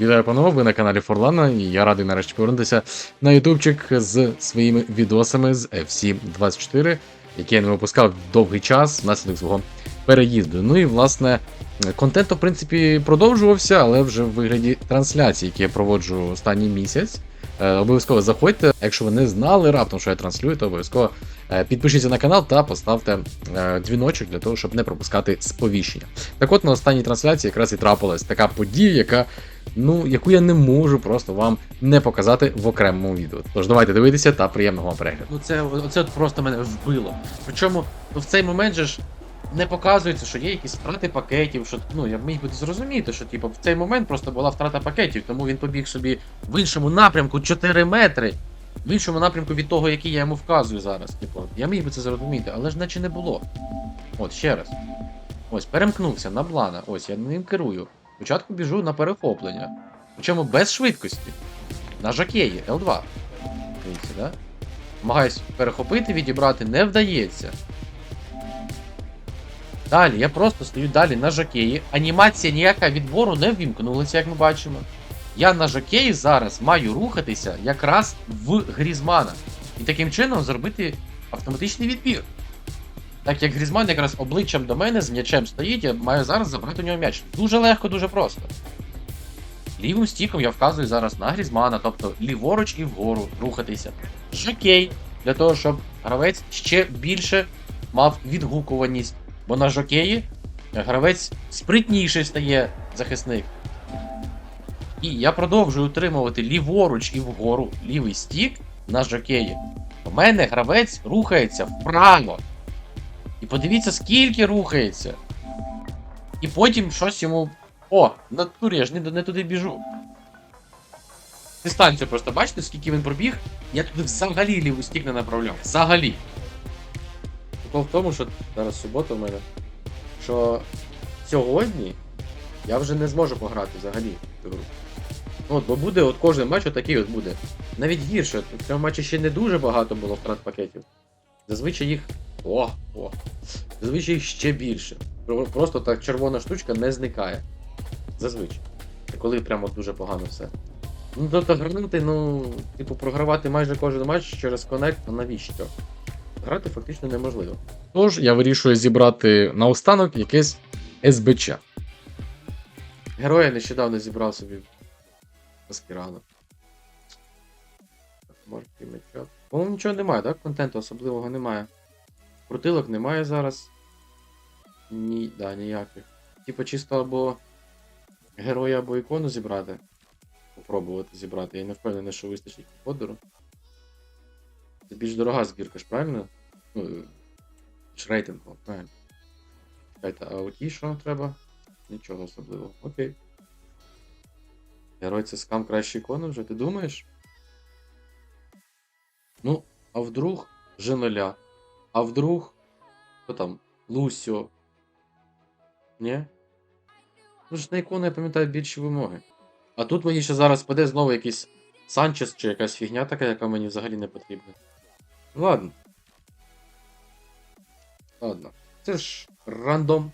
Вітаю, панове, ви на каналі Форлана, і я радий нарешті повернутися на ютубчик з своїми відосами з FC24, які я не випускав довгий час внаслідок свого переїзду. Ну і власне контент, в принципі, продовжувався, але вже в вигляді трансляції, які я проводжу останній місяць. Е, Обов'язково заходьте. Якщо ви не знали раптом, що я транслюю, то обов'язково е, підпишіться на канал та поставте е, дзвіночок для того, щоб не пропускати сповіщення. Так от на останній трансляції якраз і трапилась така подія, яка, ну, яку я не можу просто вам не показати в окремому відео. Тож давайте дивитися та приємного вам перегляду. Ну це, оце от просто мене вбило. Причому ну, в цей момент же ж не показується, що є якісь втрати пакетів, що ну я міг би зрозуміти, що типу, в цей момент просто була втрата пакетів, тому він побіг собі в іншому напрямку 4 метри. В іншому напрямку від того, який я йому вказую зараз. Типу, я міг би це зрозуміти, але ж наче не було. От, ще раз. Ось, перемкнувся на блана. Ось, я ним керую. Спочатку біжу на перехоплення. Причому без швидкості. На жакеї L2. Дивіться, да? Намагаюсь перехопити, відібрати, не вдається. Далі, я просто стою далі на жакеї. Анімація ніяка відбору не ввімкнулася, як ми бачимо. Я на жакеї зараз маю рухатися якраз в Грізмана. І таким чином зробити автоматичний відбір. Так як Грізман якраз обличчям до мене з м'ячем стоїть, я маю зараз забрати у нього м'яч. Дуже легко, дуже просто. Лівим стіком я вказую зараз на Грізмана, тобто ліворуч і вгору рухатися. Жокей, для того, щоб гравець ще більше мав відгукуваність. Бо на жокеї гравець спритніший стає захисник. І я продовжую утримувати ліворуч і вгору лівий стік на жокеї. У мене гравець рухається вправо. І подивіться, скільки рухається. І потім щось йому. О, в натурі я ж не, не туди біжу. Дистанцію просто бачите, скільки він пробіг, я туди взагалі лівий стік не направляв. Взагалі. Прикол в тому, що зараз субота в мене. Що сьогодні я вже не зможу пограти взагалі в гру. Ну, От, бо буде от кожен матч отакий от буде. Навіть гірше, в цьому матчі ще не дуже багато було втрат пакетів. Зазвичай їх. О, о. Зазвичай ще більше. Просто так червона штучка не зникає. Зазвичай. Коли прямо дуже погано все. Ну, тобто гранати, ну, типу, програвати майже кожен матч через коннект, а навіщо? Грати фактично неможливо. Тож я вирішую зібрати наостанок якесь СБЧ. Героя нещодавно зібрав собі Аскірана. Марки меча. По-моєму, нічого немає, так? Контенту особливого немає. Крутилок немає зараз. Ні, да, ніяких. Типа чисто або героя, або ікону зібрати. Попробувати зібрати. Я не впевнений, що вистачить подору. Це більш дорога збірка ж, правильно? Ну, рейтинг, правильно. Чекайте, а у тій що треба? Нічого особливого. Окей. Герой це скам краще ікони вже, ти думаєш? Ну, а вдруг Женоля? А вдруг. Хто там? Лусіо? Ні? Ну ж на ікони, я пам'ятаю, більші вимоги. А тут мені ще зараз паде знову якийсь Санчес чи якась фігня така, яка мені взагалі не потрібна. Ладно. Ладно. Це ж рандом.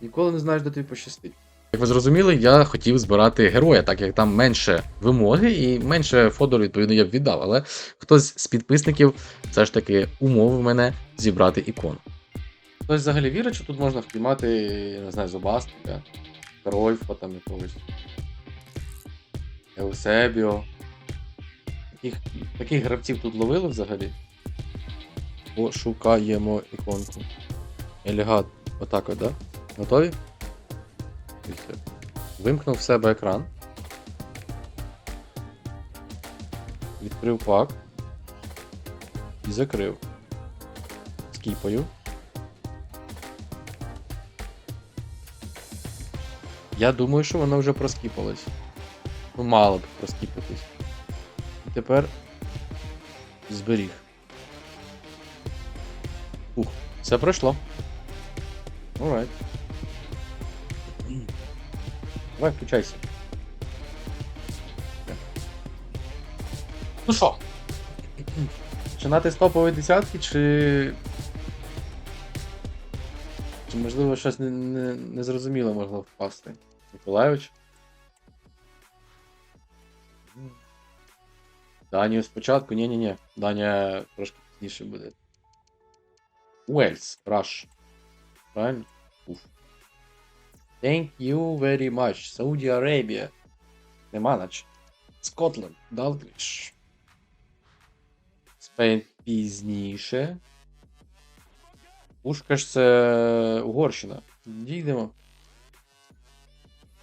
Ніколи не знаєш, де тобі пощастить. Як ви зрозуміли, я хотів збирати героя, так як там менше вимоги і менше фодору, відповідно, я б віддав. Але хтось з підписників все ж таки умовив мене зібрати ікону. Хтось взагалі вірить, що тут можна впіймати, не знаю, Зубастика, Рольфа там якогось. Еусебіо. Таких, таких гравців тут ловили взагалі. Пошукаємо іконку. Елігат. Отак от, да? Готові? Тільки Вимкнув в себе екран. Відкрив пак. І закрив. Скіпаю. Я думаю, що воно вже проскіпалось. Ну, мало б проскіпатись. І тепер зберіг. Ух, все пройшло. Alright. Давай, включайся. Ну що? Починати з топової десятки, чи. Чи можливо щось не, не, незрозуміле могло впасти? Миколайович? Данію спочатку, ні-ні-ні. Данія трошки пізніше буде. Уельс, Раш. Правильно? Thank you very much. Сауді Арабія. Нема наче. Скотланд, Далгліш. Спейн пізніше. Пушкаш це Угорщина. Дійдемо.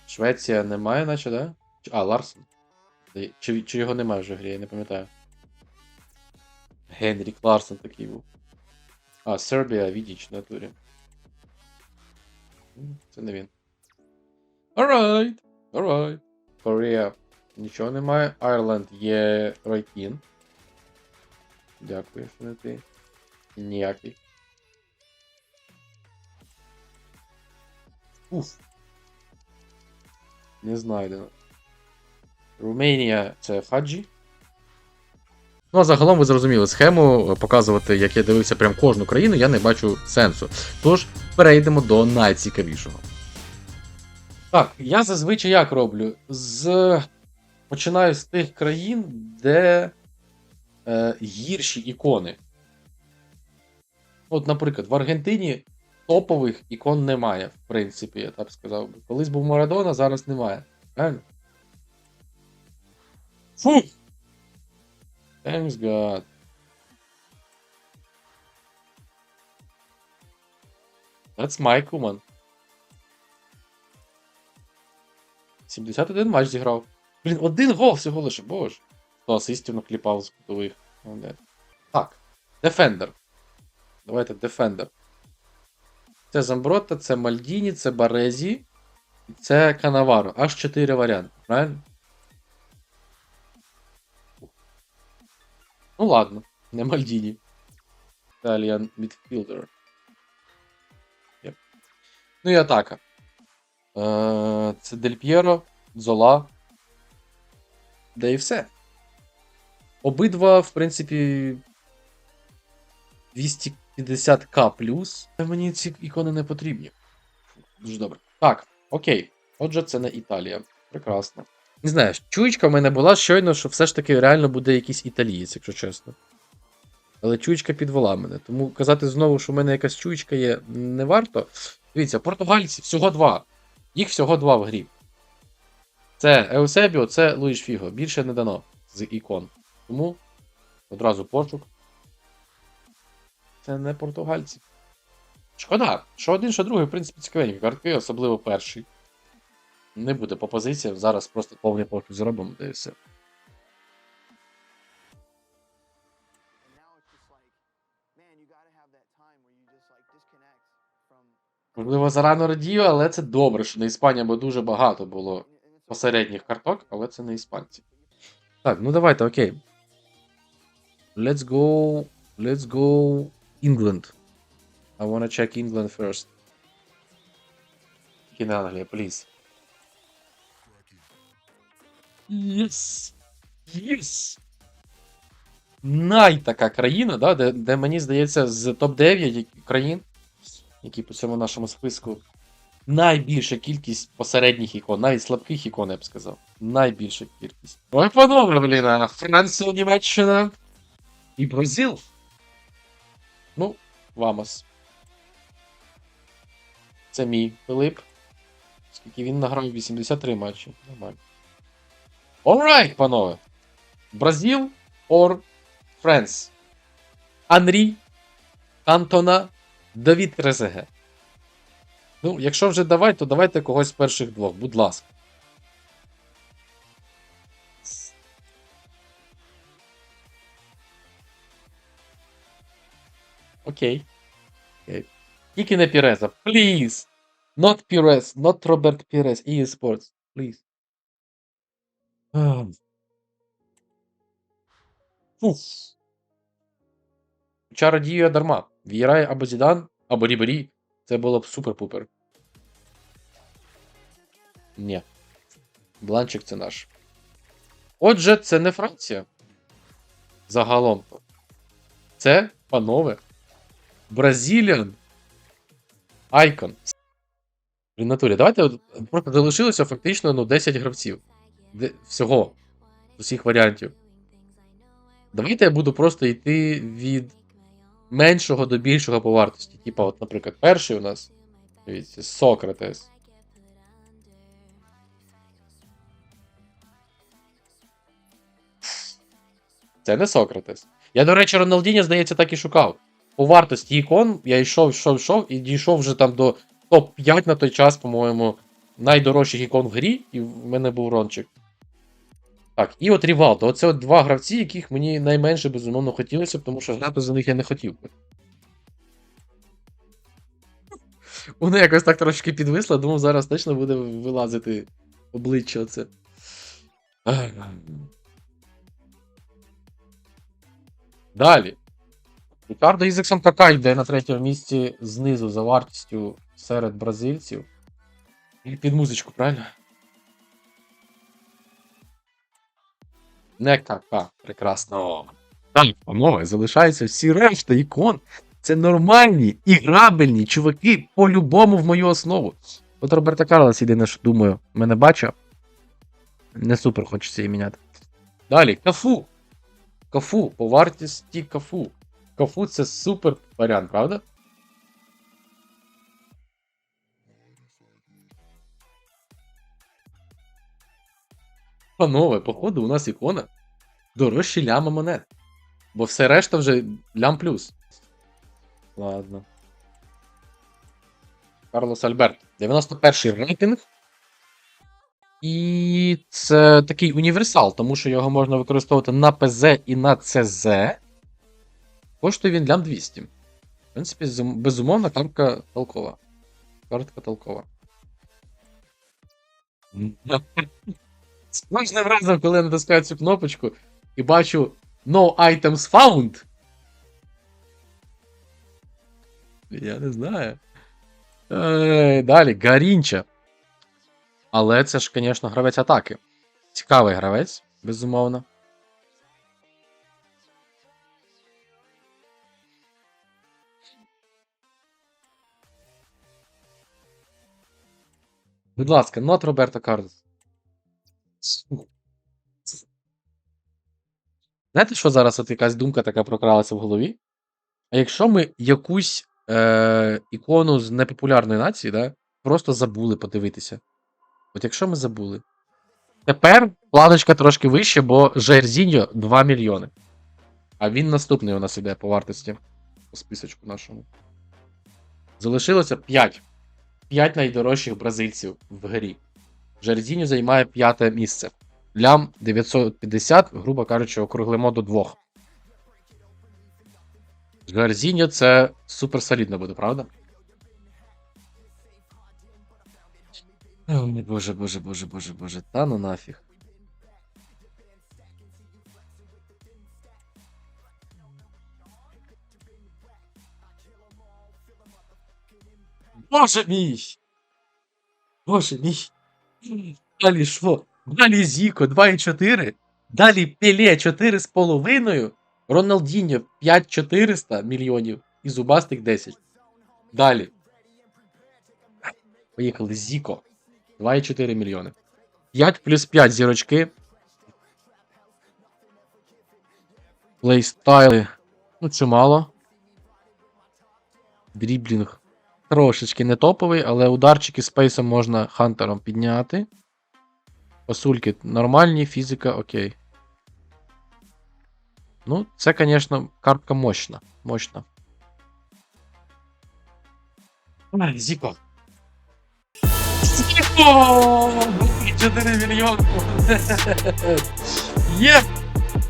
Швеція немає, наче, да? А, Ларсон. Чи, чи його немає вже в грі, я не пам'ятаю. Генрік Ларсон такий був. А, Сербія, Відіч в натурі. Це не він. Alright. Alright. Корея. Нічого немає. Айрленд є Райкін. Дякую, що не ти. Ніякий. Уф. Не знайдено. Румунія це Хаджі. Ну а загалом ви зрозуміли схему, показувати, як я дивився прям кожну країну, я не бачу сенсу. Тож перейдемо до найцікавішого. Так, я зазвичай як роблю? З... Починаю з тих країн, де е, гірші ікони. От, наприклад, в Аргентині топових ікон немає, в принципі, я так сказав би. Колись був Марадона, зараз немає. Правильно? Фу! Thanks God. That's my Kuman. 71 матч зіграв. Блін, один гол всього лише, боже. 100 асистів накліпав з кутових. Так. Defender. Давайте Defender. Це Замброта, це Мальдіні, це Барезі. Це Канаваро. Аж 4 варіанти, правильно? Ну ладно, не Мальдіні. Italian midfielder. Ну і атака. Е, Це Дель П'єро, Зола. Да і все. Обидва, в принципі. 250к плюс. Мені ці ікони не потрібні. Дуже добре. Так, окей. Отже, це не Італія. Прекрасно. Не знаю, чуєчка в мене була щойно, що все ж таки реально буде якийсь італієць, якщо чесно. Але чуєчка підвела мене. Тому казати знову, що в мене якась чуєчка є, не варто. Дивіться, португальці всього два. Їх всього два в грі. Це Еусебіо, це Луїш Фіго. Більше не дано з ікон. Тому одразу пошук. Це не португальці. Шкода, що один, що другий, в принципі, цікавенькі картки, особливо перший. Не буде по позиціям, зараз просто повний пошук зробимо, і все. Можливо, зарано радію, але це добре, що на Іспанії, бо дуже багато було посередніх карток, але це не іспанці. Так, ну давайте, окей. Let's go. Let's go England. I wanna check England first. Тільки Англія, please. Yes! Yes! Най така країна, да, де, де мені здається, з топ-9 країн, які по цьому нашому списку найбільша кількість посередніх ікон, навіть слабких ікон, я б сказав. Найбільша кількість. Ой, панове, блін, Франція, Німеччина і Бразил. Ну, вамос. Це мій Филип. Скільки він награв 83 матчі. Нормально. Alright, панове. Бразил or France. Анрі, Антона, Давід Резеге. Ну, якщо вже давай, то давайте когось з перших двох, будь ласка. Окей. Окей. Тільки не Піреза. Please! Not Pires, not Robert Pires, EA Sports. Please. Ам. Фуф. Чара діє дарма. В'їрає або Зідан, або Рібері. Це було б супер-пупер. Ні. Бланчик це наш. Отже, це не Франція. Загалом. Це, панове. Бразиліан. Айкон. В натурі, давайте просто залишилося фактично ну, 10 гравців. Де, всього. усіх варіантів. Давайте я буду просто йти від меншого до більшого по вартості. Типа, от, наприклад, перший у нас. Дивіться, Сократес. Це не Сократес. Я, до речі, Роналдіння, здається, так і шукав. По вартості ікон я йшов, йшов, йшов і дійшов вже там до топ-5 на той час, по-моєму, найдорожчих ікон в грі, і в мене був рончик. Так, і от Рівалдо. Оце от два гравці, яких мені найменше безумовно хотілося, тому що грати за них я не хотів би. Воно якось так трошки підвисло, думав, зараз точно буде вилазити обличчя оце. Далі. Рікардо Ізексон Кака йде на третьому місці знизу за вартістю серед бразильців. І під музичку, правильно? Не кака. Прекрасно. Так, панове, залишаються всі решта ікон. Це нормальні і грабельні чуваки по-любому в мою основу. От Роберта Карлос єдине, що думаю, мене бачив. Не супер хочеться її міняти. Далі, кафу. Кафу, по вартості кафу. Кафу це супер варіант, правда? Панове, походу, у нас ікона дорожче ляма монет. Бо все решта вже лям плюс. Ладно. Карлос Альберт. 91-й рейтинг. І це такий універсал, тому що його можна використовувати на ПЗ і на ЦЗ. Коштує він лям 200. В принципі, зум- безумовно, картка толкова. Картка толкова. З кожним разом, коли я натискаю цю кнопочку і бачу No items found. Я не знаю. Е, далі, Гарінча. Але це ж, звісно, гравець атаки. Цікавий гравець, безумовно. Будь ласка, нот Роберто Карлос. Знаєте, що зараз от якась думка така прокралася в голові? А якщо ми якусь е- ікону з непопулярної нації, да, просто забули подивитися. От якщо ми забули. Тепер планочка трошки вища, бо Жерзіньо 2 мільйони. А він наступний у нас іде по вартості. По списочку нашому. Залишилося 5. 5 найдорожчих бразильців в грі. Жерзіньо займає п'яте місце. Лям 950, грубо кажучи, округлимо до 2. Жерзіньо це супер солідно буде, правда? Ой, боже, боже, боже, боже, боже. Та ну нафіг. Боже мій! Боже мій! Далі що? Далі Зіко 2,4. Далі Пеле 4,5. Роналдіньо 5400 мільйонів і Зубастик 10. Далі. Поїхали. Зіко. 2,4 мільйони. 5 плюс 5 зірочки. Плейстайли. Ну, це мало. Дріблінг. Трошечки не топовий, але ударчики спейсом можна хантером підняти. Пасульки нормальні, фізика окей. Ну, це, звісно, картка мощна. Мощна. Зіко. Зіко! 4 мільйони. Є!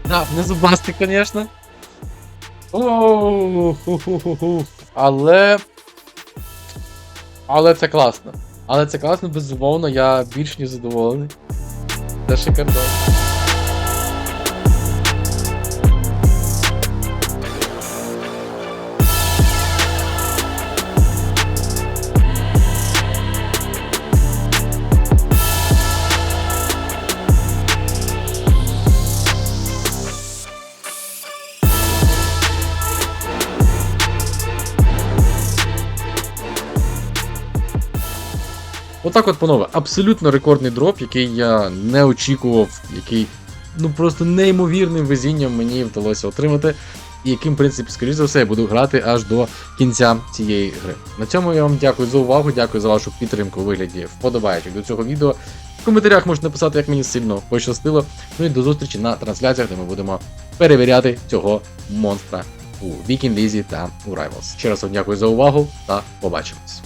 Да, не зубастик, звісно. Але. Але це класно. Але це класно, безумовно, я більш ніж задоволений. Це шикарно. Отак от, панове, абсолютно рекордний дроп, який я не очікував, який ну просто неймовірним везінням мені вдалося отримати. І яким, в принципі, скоріш за все, я буду грати аж до кінця цієї гри. На цьому я вам дякую за увагу, дякую за вашу підтримку у вигляді вподобайки до цього відео. В коментарях можете написати, як мені сильно пощастило. Ну і до зустрічі на трансляціях, де ми будемо перевіряти цього монстра у Easy та у Rivals. Ще раз вам дякую за увагу та побачимось.